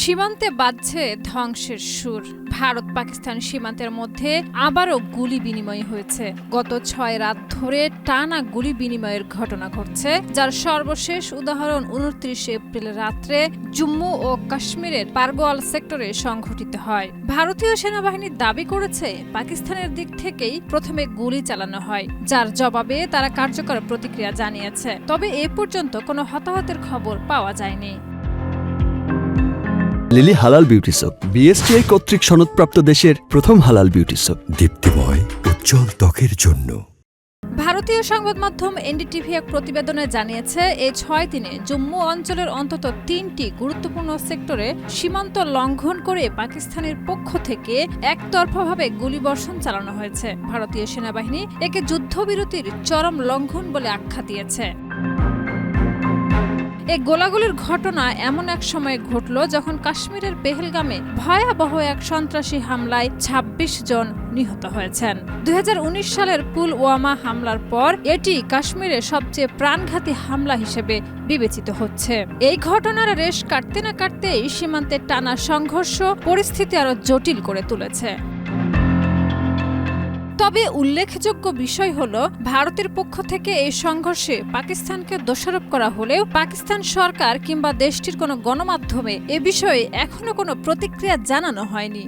সীমান্তে বাজছে ধ্বংসের সুর। ভারত পাকিস্তান সীমান্তের মধ্যে আবারও গুলি বিনিময় হয়েছে। গত ছয় রাত ধরে টানা গুলি বিনিময়ের ঘটনা ঘটছে, যার সর্বশেষ উদাহরণ উনত্রিশ এপ্রিল রাত্রে জম্মু ও কাশ্মীরের পারগোয়াল সেক্টরে সংঘটিত হয়। ভারতীয় সেনাবাহিনী দাবি করেছে, পাকিস্তানের দিক থেকেই প্রথমে গুলি চালানো হয়, যার জবাবে তারা কার্যকর প্রতিক্রিয়া জানিয়েছে। তবে এ পর্যন্ত কোনো হতাহতের খবর পাওয়া যায়নি। লিলি হালাল বিউটি সোপ বিএসটিআই কর্তৃক সনদপ্রাপ্ত দেশের প্রথম হালাল বিউটি সোপ দীপ্তিময়, উজ্জ্বল ত্বকের জন্য। ভারতীয় সংবাদ মাধ্যম এনডিটিভি এক প্রতিবেদনে জানিয়েছে এই ছয় দিনে জম্মু অঞ্চলের অন্তত তিনটি গুরুত্বপূর্ণ সেক্টরে সীমান্ত লঙ্ঘন করে পাকিস্তানের পক্ষ থেকে একতরফাভাবে গুলিবর্ষণ চালানো হয়েছে। ভারতীয় সেনাবাহিনী একে যুদ্ধবিরতির চরম লঙ্ঘন বলে আখ্যা দিয়েছে। এই গোলাগুলির ঘটনা এমন এক সময় ঘটল যখন কাশ্মীরের পেহেলগামে ভয়াবহ এক সন্ত্রাসী হামলায় ২৬ জন নিহত হয়েছেন। দুই হাজার উনিশ সালের পুলওয়ামা হামলার পর এটি কাশ্মীরের সবচেয়ে প্রাণঘাতী হামলা হিসেবে বিবেচিত হচ্ছে। এই ঘটনার রেশ কাটতে না কাটতেই সীমান্তে টানা সংঘর্ষ, পরিস্থিতি আরও জটিল করে তুলেছে। তবে উল্লেখযোগ্য বিষয় হল, ভারতের পক্ষ থেকে এই সংঘর্ষে পাকিস্তানকে দোষারোপ করা হলেও পাকিস্তান সরকার কিংবা দেশটির কোনো গণমাধ্যমে এ বিষয়ে এখনও কোনো প্রতিক্রিয়া জানানো হয়নি।